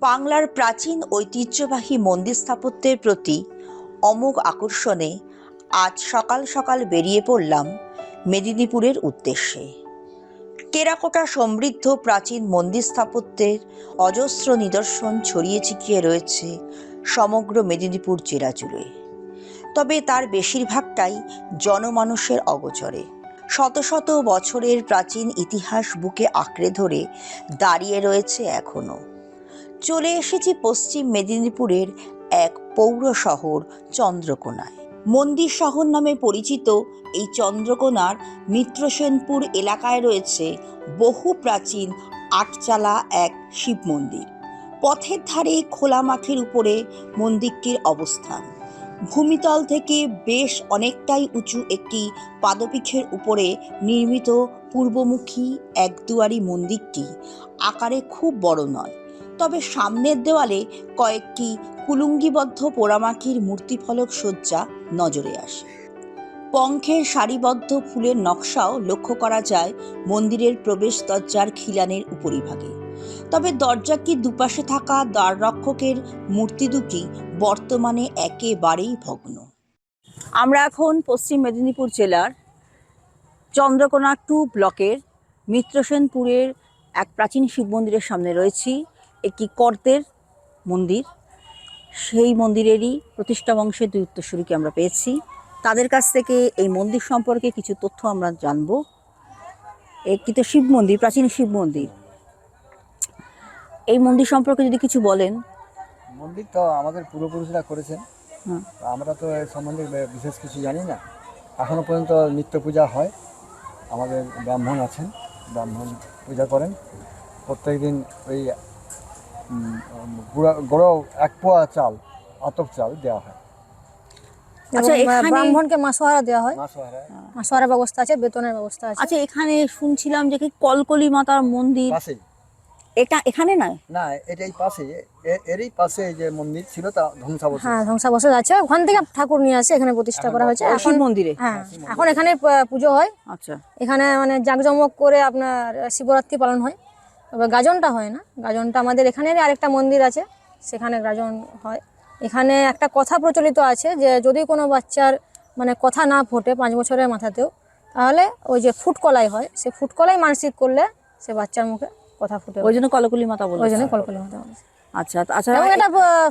বাংলার প্রাচীন ঐতিহ্যবাহী মন্দির স্থাপত্যের প্রতি অমোঘ আকর্ষণে আজ সকাল সকাল বেরিয়ে পড়লাম মেদিনীপুরের উদ্দেশ্যে। টেরাকোটা সমৃদ্ধ প্রাচীন মন্দির স্থাপত্যের অজস্র নিদর্শন ছড়িয়ে ছিটিয়ে রয়েছে সমগ্র মেদিনীপুর জেলা জুড়ে। তবে তার বেশিরভাগটাই জনমানুষের অগোচরে। শত শত বছরের প্রাচীন ইতিহাস বুকে আঁকড়ে ধরে দাঁড়িয়ে রয়েছে এখনও। চলে এসেছি পশ্চিম মেদিনীপুরের এক পৌর শহর চন্দ্রকোনায়। মন্দির শহর নামে পরিচিত এই চন্দ্রকোনার মিত্রসেনপুর এলাকায় রয়েছে বহু প্রাচীন আটচালা এক শিব মন্দির। পথের ধারে খোলা মাঠের উপরে মন্দিরটির অবস্থান। ভূমিতল থেকে বেশ অনেকটাই উঁচু একটি পাদপীঠের উপরে নির্মিত পূর্বমুখী এক দুয়ারি মন্দিরটি আকারে খুব বড় নয়। তবে সামনের দেওয়ালে কয়েকটি কুলুঙ্গিবদ্ধ পোড়ামাটির মূর্তিফলক সজ্জা নজরে আসে। পঙ্খের সারিবদ্ধ ফুলের নকশাও লক্ষ্য করা যায় মন্দিরের প্রবেশ দরজার খিলানের উপরিভাগে। তবে দরজাটির দুপাশে থাকা দ্বাররক্ষকের মূর্তি দুটি বর্তমানে একেবারেই ভগ্ন। আমরা এখন পশ্চিম মেদিনীপুর জেলার চন্দ্রকোনা টু ব্লকের মিত্রসেনপুরের এক প্রাচীন শিব মন্দিরের সামনে রয়েছি। একটি কর্তের মন্দির। সেই মন্দিরেরই প্রতিষ্ঠা বংশের দুই উত্তরসূরিকে আমরা পেয়েছি। তাদের কাছ থেকে এই মন্দির সম্পর্কে কিছু তথ্য আমরা জানব। একটি তো শিব মন্দির প্রাচীন শিব মন্দির। এই মন্দির সম্পর্কে যদি কিছু বলেন। মন্দির তো আমাদের পূর্বপুরুষরা করেছেন। আমরা তো এ সম্বন্ধে বিশেষ কিছু জানি না। এখনও পর্যন্ত নিত্য পূজা হয়। আমাদের ব্রাহ্মণ আছেন ব্রাহ্মণ পূজা করেন। প্রত্যেক দিন ওই গুঁড়া- এক পোয়া চাল আতপ চাল দেওয়া হয়। আচ্ছা, এখানে- ব্রাহ্মণকে মাসোহারা দেওয়া হয়? মাসোহারা। ব্যবস্থা আছে বেতনের ব্যবস্থা আছে। আচ্ছা এখানে শুনছিলাম যে কি কলকলি মাতার মন্দির? এটা এখানে নয় না এটাই পাশে। এরই পাশে যে মন্দির ছিল তা ধ্বংসাবশেষ। হ্যাঁ ধ্বংসাবশেষ আছে। ওখান থেকে ঠাকুর নিয়ে আসে এখানে প্রতিষ্ঠা করা হয়েছে। শিব এখন মন্দিরে? হ্যাঁ এখন এখানে পুজো হয়। আচ্ছা। এখানে মানে জাঁকজমক করে আপনার শিবরাত্রি পালন হয়। তবে গাজনটা হয় না। গাজনটা আমাদের এখানেরই আরেকটা মন্দির আছে সেখানে গাজন হয়। এখানে একটা কথা প্রচলিত আছে যে যদি কোনো বাচ্চার মানে কথা না ফোটে পাঁচ বছরের মাথাতেও তাহলে ওই যে ফুটকলাই হয় সে ফুটকলাই মানসিক করলে সে বাচ্চার মুখে কথা ফুটে ওই জন্য কলকুলি মাথা বলে ওই জন্য কলকুলি মাথা বলেছে। আচ্ছা আচ্ছা এটা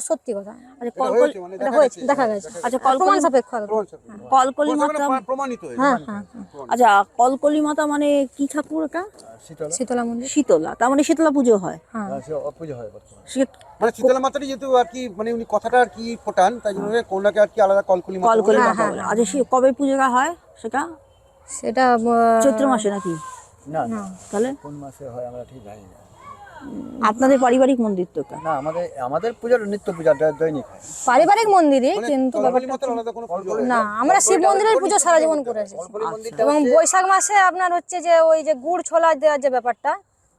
সত্যি কথা। আচ্ছা কলকলি এটা হয়েছে দেখা গেছে। আচ্ছা কলকলি সাপেক্ষ কলকলি মাতা প্রমাণিত হ্যাঁ হ্যাঁ হ্যাঁ। আচ্ছা কলকলি মাতা মানে কি ঠাকুর এটা? শীতলা। মন্দির। শীতলা তার মানে শীতলা পুজো হয়। হ্যাঁ। হ্যাঁ, পুজো হয় মানে শীতলা যেহেতু আর কি মানে উনি কথাটা আর কি ফোটান তাই জন্য আর কি আলাদা কলকলি মাতা কলকলি বলে। আচ্ছা সে কবে পুজোটা হয় সেটা? সেটা চৈত্র মাসে নাকি? না। না। তাহলে? কোন মাসে হয় আমরা ঠিক জানি না। আপনাদের পারিবারিক মন্দির তো না আমাদের আমাদের পূজার নিত্য পূজা দৈনিক পারিবারিক মন্দিরই কিন্তু ব্যাপারটা মাতার আলাদা কোনো পুজো না আমরা শিব মন্দিরের পুজো সারা জীবন করে এসেছি। এবং বৈশাখ মাসে আপনার হচ্ছে যে ওই যে গুড় ছোলা দেওয়ার যে ব্যাপারটা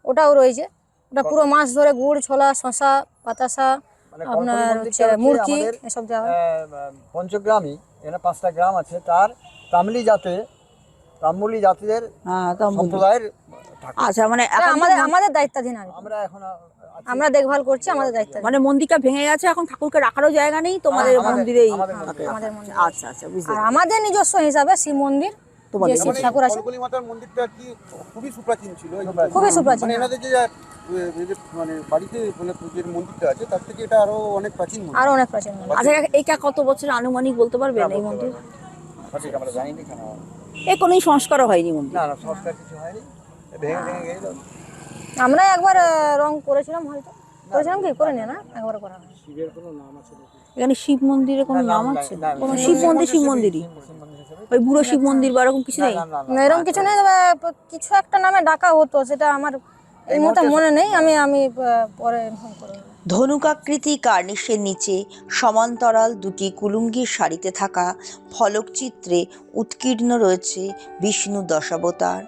ওটাও রয়েছে। ওটা পুরো মাস ধরে গুড় ছোলা শশা বাতাসা মানে আপনার হচ্ছে মুরকি এসব দেওয়া হয়। পঞ্চগ্রামই এখানে পাঁচটা গ্রাম আছে। তার তামলি জাতে জাতিদের হ্যাঁ সম্প্রদায়ের আচ্ছা মানে আমাদের আমাদের দায়িত্বাধীন আর আমরা এখন আমরা দেখভাল করছি আমাদের দায়িত্ব মানে মন্দিরটা ভেঙে গেছে এখন ঠাকুরকে রাখারও জায়গা নেই তোমাদের হ্যাঁ, মন্দিরেই। আমাদের। মন্দিরে। আমাদের মন্দিরে। আচ্ছা আচ্ছা বুঝতে আমাদের নিজস্ব হিসাবে শিব মন্দির তোমাদের শিব মানে ঠাকুর আছে। কলকলি মাতার মন্দিরটা কি খুবই সুপ্রাচীন ছিল? খুবই সুপ্রাচীন। মানে এনাদের যে মানে বাড়িতে মানে যে মন্দিরটা আছে তার থেকে এটা আরও অনেক প্রাচীন আরও অনেক প্রাচীন আচ্ছা এইটা কত বছর আনুমানিক বলতে পারবেন এই মন্দির? আমরা জানি না কেন। এ কোনো সংস্কারও হয়নি মন্দির। না না সংস্কার কিছু হয়নি। ভেঙে ভেঙে গেল। আমরা একবার রং করেছিলাম হয়তো। করেছিলাম কি? করে না একবার করা শিবের কোনো নাম আছে এখানে শিব মন্দিরে কোনো নাম আছে? কোনো শিব মন্দির শিব মন্দিরই? ওই বুড়ো শিব মন্দির বা এরকম কিছু নেই? এরকম কিছু নেই কিছু একটা নামে ডাকা হতো সেটা আমার এই মুহূর্তে মনে নেই আমি আমি পরে ইনফর্ম করব ধনুকাকৃতি কার্নিশের নিচে সমান্তরাল দুটি কুলুঙ্গির সারিতে থাকা ফলকচিত্রে উৎকীর্ণ রয়েছে বিষ্ণু দশাবতার,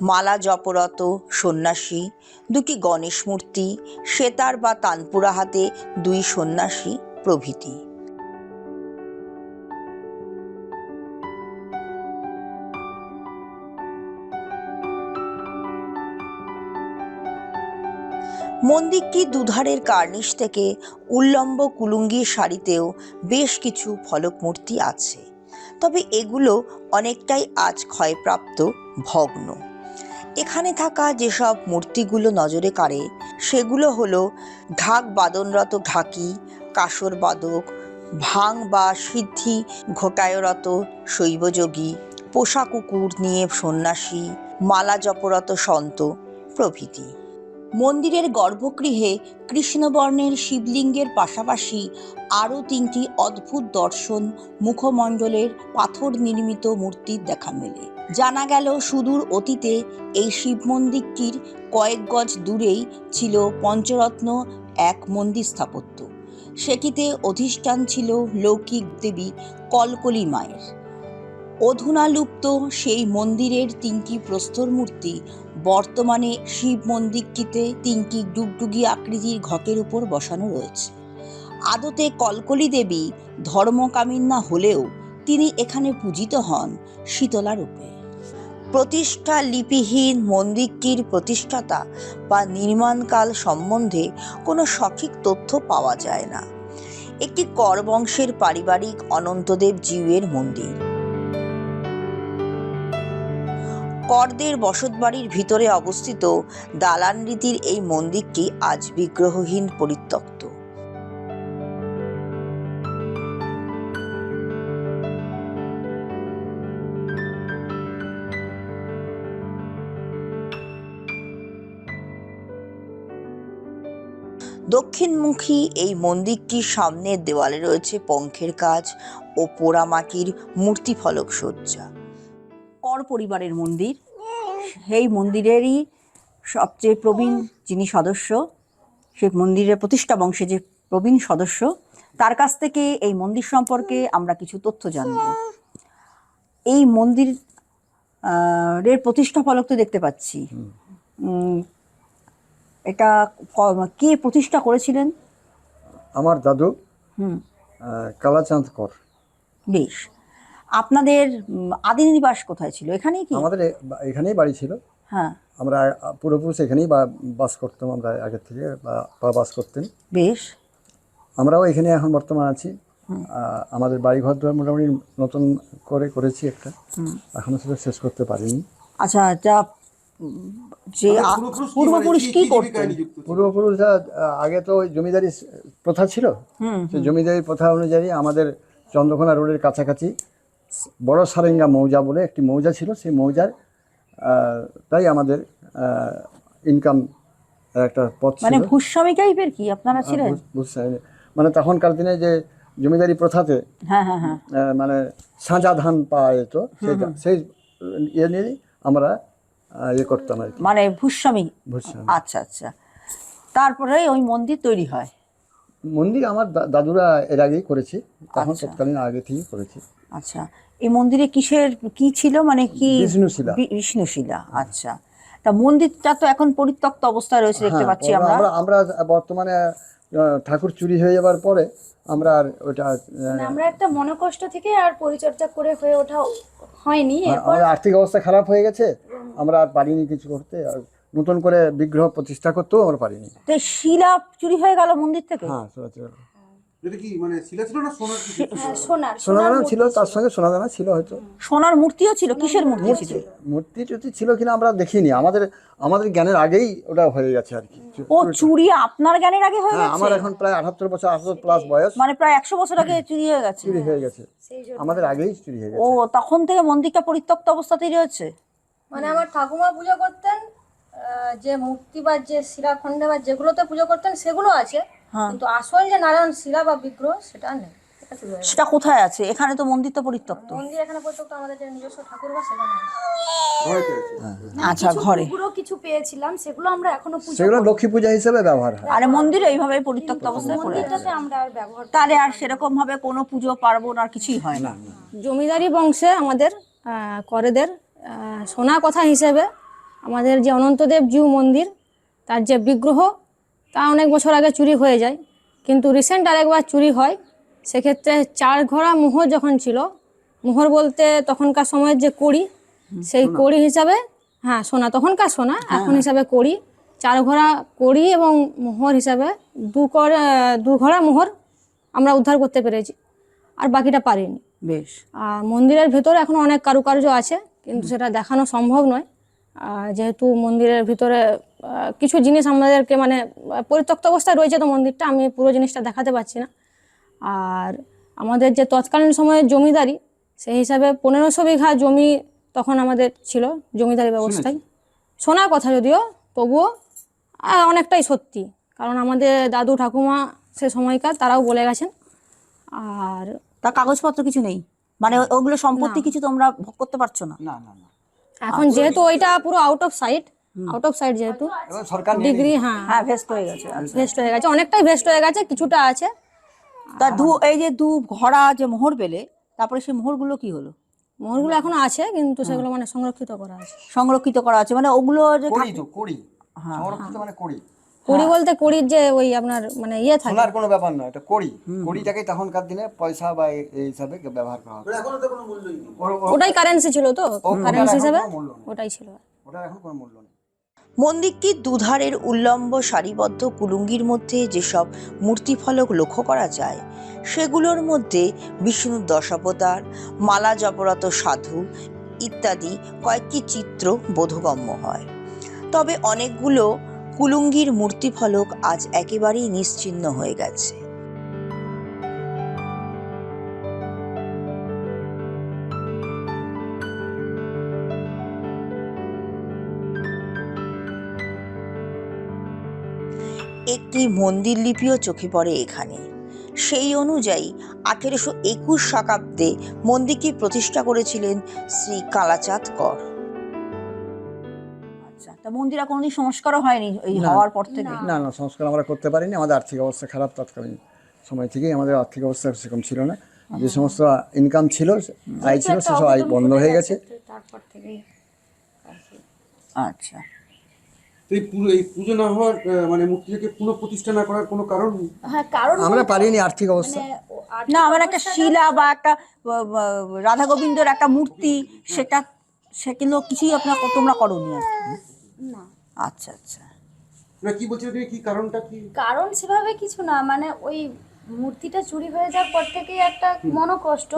মালা জপরত সন্ন্যাসী, দুটি গণেশ মূর্তি, সেতার বা তানপুরা হাতে দুই সন্ন্যাসী প্রভৃতি। মন্দিরটি দুধারের কার্নিশ থেকে উল্লম্ব কুলুঙ্গির শাড়িতেও বেশ কিছু ফলক মূর্তি আছে। তবে এগুলো অনেকটাই আজ ক্ষয়প্রাপ্ত ভগ্ন। এখানে থাকা যেসব মূর্তিগুলো নজরে কাড়ে, সেগুলো হলো ঢাক বাদনরত ঢাকি, কাসর বাদক, ভাং বা সিদ্ধি ঘোটায়রত শৈবযোগী, পোষা কুকুর নিয়ে সন্ন্যাসী, মালা জপরত সন্ত প্রভৃতি। মন্দিরের গর্ভগৃহে কৃষ্ণবর্ণের শিবলিঙ্গের পাশাপাশি আরও তিনটি অদ্ভুত দর্শন মুখমণ্ডলের পাথর নির্মিত মূর্তির দেখা মেলে। জানা গেল সুদূর অতীতে এই শিব মন্দিরটির কয়েক গজ দূরেই ছিল পঞ্চরত্ন এক মন্দির স্থাপত্য। সেটিতে অধিষ্ঠান ছিল লৌকিক দেবী কলকলি মায়ের। অধুনা লুপ্ত সেই মন্দিরের তিনটি প্রস্তর মূর্তি। বর্তমানে শিব মন্দিরটিতে তিনটি ডুগডুগি আকৃতির ঘটের উপর বসানো রয়েছে। আদতে কলকলি দেবী ধর্মকামিন্না হলেও তিনি এখানে পূজিত হন শীতলা রূপে। প্রতিষ্ঠা লিপিহীন মন্দিরটির প্রতিষ্ঠাতা বা নির্মাণকাল সম্বন্ধে কোনো সঠিক তথ্য পাওয়া যায় না। একটি কর বংশের পারিবারিক অনন্তদেব জিউয়ের মন্দির। করদের বসতবাড়ির ভিতরে অবস্থিত দালান রীতির এই মন্দিরটি আজ বিগ্রহহীন পরিত্যক্ত। দক্ষিণমুখী এই মন্দিরটির সামনের দেওয়ালে রয়েছে পঙ্খের কাজ ও পোড়ামাটির মূর্তি ফলক সজ্জা। পরিবারের মন্দির। সেই মন্দিরেরই সবচেয়ে প্রবীণ যিনি সদস্য সে মন্দিরের প্রতিষ্ঠা বংশে যে প্রবীণ সদস্য তার কাছ থেকে এই মন্দির সম্পর্কে আমরা কিছু তথ্য জানব। এই মন্দির এর প্রতিষ্ঠা ফলক তো দেখতে পাচ্ছি। এটা কে প্রতিষ্ঠা করেছিলেন? আমার দাদু হুম। কালাচাঁদ কর। বেশ। আপনাদের আদি নিবাস কোথায় ছিল? এখানেই কি? আমাদের এখানেই বাড়ি ছিল। হ্যাঁ। আমরা পূর্বপুরুষ এখানেই বা- বাস করতাম আমরা আগের থেকে বা বাস করতেন। বেশ। আমরাও এখানে এখন বর্তমান আছি। আমাদের বাড়ি ঘর দুয়ার মোটামুটি নতুন করে করেছি একটা। এখনও সেটা শেষ করতে পারিনি। আচ্ছা যা যে পূর্বপুরুষ কি পূর্বপুরুষ মানে কি করতেন? পূর্বপুরুষরা আগে তো ওই জমিদারি প্রথা ছিল। সেই জমিদারি প্রথা অনুযায়ী আমাদের চন্দ্রকোনা রোডের কাছাকাছি বড় সারেঙ্গা মৌজা বলে একটি মৌজা ছিল সেই মৌজার তাই আমাদের ইনকাম একটা পথ মানে ভূস্বামী টাইপের কি আপনারা ছিলেন? বুঝ- মানে তখনকার দিনে যে জমিদারি প্রথাতে হ্যাঁ হ্যাঁ হ্যাঁ। মানে সাঁজা ধান পাওয়া যেত সেই সেই ইয়ে নিয়েই আমরা ইয়ে করতাম আর মানে ভূস্বামী আচ্ছা আচ্ছা। তারপরে ওই মন্দির তৈরি হয়। মন্দির আমার দাদুরা এর আগেই করেছে তখন আচ্ছা। তৎকালীন আগে থেকেই করেছে আচ্ছা এই মন্দিরে কিসের কি ছিল মানে কি বিষ্ণুশিলা। বিষ্ণুশিলা আচ্ছা তা মন্দিরটা তো এখন পরিত্যক্ত অবস্থায় রয়েছে দেখতে হ্যাঁ, পাচ্ছি আমরা আমরা আমরা বর্তমানে ঠাকুর চুরি হয়ে যাবার পরে আমরা আর ওটা মানে আমরা একটা মনোকষ্ট থেকে আর পরিচর্যা করে হয়ে ওঠা হয়নি এরপর আর্থিক অবস্থা খারাপ হয়ে গেছে আমরা আর পারিনি কিছু করতে আর নতুন করে বিগ্রহ প্রতিষ্ঠা করতেও আমরা পারিনি। তো শিলা চুরি হয়ে গেল মন্দির থেকে? হ্যাঁ সোনা- এটা কি মানে শিলা ছিল না সোনার কিছু? ছিল? হ্যাঁ, সোনার সোনাদানা ছিল তার সঙ্গে ছিল হয়তো। সোনার মূর্তিও ছিল কিসের মূর্তি ছিল? মূর্তি টুর্তি ছিল কিনা আমরা দেখিনি। আমাদের আমাদের জ্ঞানের আগেই ওটা হয়ে গেছে আর কি। ও চুরি আপনার জ্ঞানের আগে হয়ে হ্যাঁ গেছে? আমার এখন প্রায় আটাত্তর বছর আঠাত্তর প্লাস বয়স। মানে প্রায় একশো বছর আগে চুরি হয়ে গেছে। চুরি হয়ে গেছে। আমাদের আগেই চুরি হয়ে ও গেছে তখন থেকে মন্দিরটা পরিত্যক্ত অবস্থাতেই রয়েছে? মানে আমার ঠাকুমা পুজো করতেন যে মূর্তি বা যে শিলাখণ্ডে বা যেগুলোতে পুজো করতেন সেগুলো আছে। হ্যাঁ। কিন্তু আসল যে নারায়ণ শিলা বা বিগ্রহ সেটা নেই। সেটা কোথায় আছে? এখানে তো মন্দির তো পরিত্যক্ত। মন্দির এখানে প্রত্যেক আমাদের যে নিজস্ব ঠাকুর বা সেখানে। ঘরেতে আছে। আচ্ছা ঘরে। পুরো কিছু পেয়েছিলাম সেগুলো আমরা এখনও পুজো সেগুলো লক্ষ্মী পূজা হিসেবে ব্যবহার হয়। আরে মন্দির এইভাবে পরিত্যক্ত অবস্থায় পড়ে আছে। মন্দিরটাতে আমরা আর ব্যবহার তাহলে আর সেরকম ভাবে কোনো পুজো পার্বণ আর কিছুই হয় না। জমিদারি বংশে আমাদের করেদের আহ, শোনা কথা হিসেবে আমাদের যে অনন্তদেব জিউ মন্দির তার যে বিগ্রহ তা অনেক বছর আগে চুরি হয়ে যায়। কিন্তু রিসেন্ট আরেকবার চুরি হয় সেক্ষেত্রে চার ঘোড়া মোহর যখন ছিল মোহর বলতে তখনকার সময়ের যে কড়ি সেই কড়ি হিসাবে হ্যাঁ সোনা তখনকার সোনা এখন হিসাবে কড়ি চার ঘোড়া কড়ি এবং মোহর হিসাবে দু করে দু ঘোড়া মোহর আমরা উদ্ধার করতে পেরেছি আর বাকিটা পারিনি। বেশ। আর মন্দিরের ভেতরে এখনও অনেক কারুকার্য আছে কিন্তু সেটা দেখানো সম্ভব নয়। যেহেতু মন্দিরের ভিতরে কিছু জিনিস আমাদেরকে মানে পরিত্যক্ত অবস্থায় রয়েছে তো মন্দিরটা আমি পুরো জিনিসটা দেখাতে পারছি না। আর আমাদের যে তৎকালীন সময়ে জমিদারি সেই হিসাবে পনেরোশো বিঘা জমি তখন আমাদের ছিল জমিদারি ব্যবস্থায়। শোনা কথা যদিও তবুও অনেকটাই সত্যি। কারণ আমাদের দাদু ঠাকুমা সে সময়কার তারাও বলে গেছেন। আর তার কাগজপত্র কিছু নেই? মানে ওগুলো সম্পত্তি কিছু তোমরা ভোগ করতে পারছ না না না। এখন যেহেতু ওইটা পুরো out of sight out of sight যেহেতু। সরকার ডিগ্রি হ্যাঁ। হ্যাঁ ভেস্ট হয়ে গেছে। আচ্ছা। ভেস্ট হয়ে গেছে। অনেকটাই ভেস্ট হয়ে গেছে কিছুটা আছে। তা দু এই যে দু ঘোড়া যে মোহর পেলে তারপরে সেই মোহরগুলো কি হলো? মোহরগুলো এখন আছে কিন্তু সেগুলো মানে সংরক্ষিত করা আছে। সংরক্ষিত করা আছে। মানে ওগুলো যে করি তো করি সংরক্ষিত মানে করি কড়ি বলতে কড়ির যে ওই আপনার মানে ইয়ে থাকে। সোনার কোনো ব্যাপার নয় এটা করি করিটাকে তখনকার দিনে পয়সা বা এই হিসাবে ব্যবহার করা হতো। এখনও তো কোনো মূল্যই নেই। ওটাই কারেন্সি ছিল তো? কারেন্সি হিসেবে। ওটাই ছিল। ওটার এখন কোনো মূল্য নেই। মন্দিরটির দুধারের উল্লম্ব সারিবদ্ধ কুলুঙ্গির মধ্যে যেসব মূর্তিফলক লক্ষ্য করা যায় সেগুলোর মধ্যে বিষ্ণুর দশাবতার মালা জপরত সাধু ইত্যাদি কয়েকটি চিত্র বোধগম্য হয়। তবে অনেকগুলো কুলুঙ্গির মূর্তিফলক আজ একেবারেই নিশ্চিহ্ন হয়ে গেছে। একটি মন্দির লিপিও চোখে পড়ে এখানে। সেই অনুযায়ী আঠেরোশো একুশ শতাব্দে মন্দিরটি প্রতিষ্ঠা করেছিলেন শ্রী কালাচাঁদ কর তা মন্দির কোনোদিন সংস্কারও হয়নি এই না। হওয়ার পর থেকে? না। না সংস্কার আমরা করতে পারিনি। আমাদের আর্থিক অবস্থা খারাপ তৎকালীন সময় থেকেই আমাদের আর্থিক অবস্থা সেরকম ছিল না। যে সমস্ত ইনকাম ছিল আয় ছিল সেসব আয় বন্ধ হয়ে গেছে। তারপর থেকেই আচ্ছা। তো এই পুরো এই পুজো না হওয়ার আহ, মানে মূর্তিটাকে না করার কোনো কারণ? হ্যাঁ কারণ আমরা পারিনি আর্থিক অবস্থা। মানে আর না আমার একটা শিলা বা একটা রাধা গোবিন্দর একটা মূর্তি সেটা সেগুলো কিছুই আপনার তোমরা করনি আর কি। না। আচ্ছা আচ্ছা। না কি বলছিলে তুমি? কি কারণটা কি? কারণ সেভাবে কিছু না মানে ওই মূর্তিটা চুরি হয়ে যাওয়ার পর থেকেই একটা মনোকষ্ট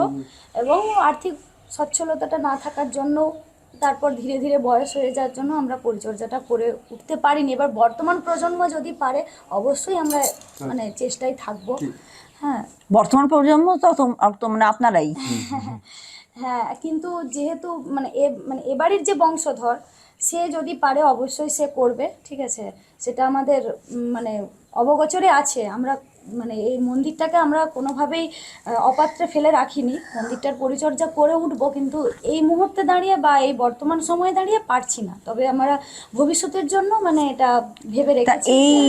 এবং আর্থিক সচ্ছলতাটা না থাকার জন্য তারপর ধীরে ধীরে বয়স হয়ে যাওয়ার জন্য আমরা পরিচর্যাটা করে উঠতে পারিনি। এবার বর্তমান প্রজন্ম যদি পারে অবশ্যই আমরা মানে চেষ্টায় থাকব। হ্যাঁ। বর্তমান প্রজন্ম তো মানে আপনারাই। হ্যাঁ কিন্তু যেহেতু মানে এ মানে এবাড়ির যে বংশধর সে যদি পারে অবশ্যই সে করবে ঠিক আছে? সেটা আমাদের মানে অবগোচরে আছে। আমরা মানে এই মন্দিরটাকে আমরা কোনোভাবেই অপাত্রে ফেলে রাখিনি। মন্দিরটার পরিচর্যা করে উঠব কিন্তু এই মুহূর্তে দাঁড়িয়ে বা এই বর্তমান সময়ে দাঁড়িয়ে পারছি না। তবে আমরা ভবিষ্যতের জন্য মানে এটা ভেবে রেখেছি। এই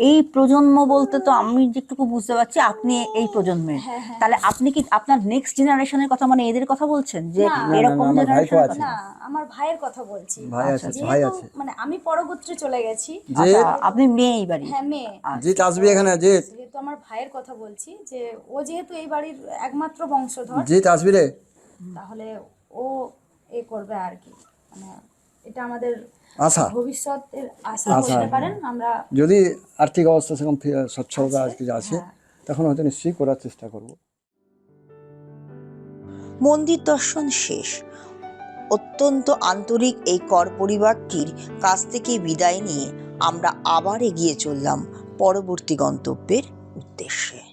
এই প্রজন্ম বলতে তো আমি যেটুকু বুঝতে পারছি আপনি এই প্রজন্মের। হ্যাঁ, হ্যাঁ। তাহলে আপনি কি আপনার নেক্সট জেনারেশনের কথা মানে এদের কথা বলছেন? যে এরকম না, আমার জেনারেশন না আমার ভাইয়ের কথা বলছি। ভাই আছে যেহেতু ভাই আছে। মানে আমি পরগোত্রে চলে গেছি। আচ্ছা আপনি মেয়ে এই বাড়ি? হ্যাঁ মেয়ে। জিত আসবি এখানে জিত যেহেতু আমার ভাইয়ের কথা বলছি যে ও যেহেতু এই বাড়ির একমাত্র বংশধর জিত আসবি রে। তাহলে ও এ করবে আর কি। মানে এটা আমাদের আশা। ভবিষ্যতের আশা। বলতে পারেন আমরা যদি আর্থিক অবস্থা সেরকম ফি- সচ্ছলতা আর আছে তখন হয়তো নিশ্চয়ই করার চেষ্টা করব। মন্দির দর্শন শেষ। অত্যন্ত আন্তরিক এই কর পরিবারটির কাছ থেকে বিদায় নিয়ে আমরা আবার এগিয়ে চললাম পরবর্তী গন্তব্যের উদ্দেশ্যে।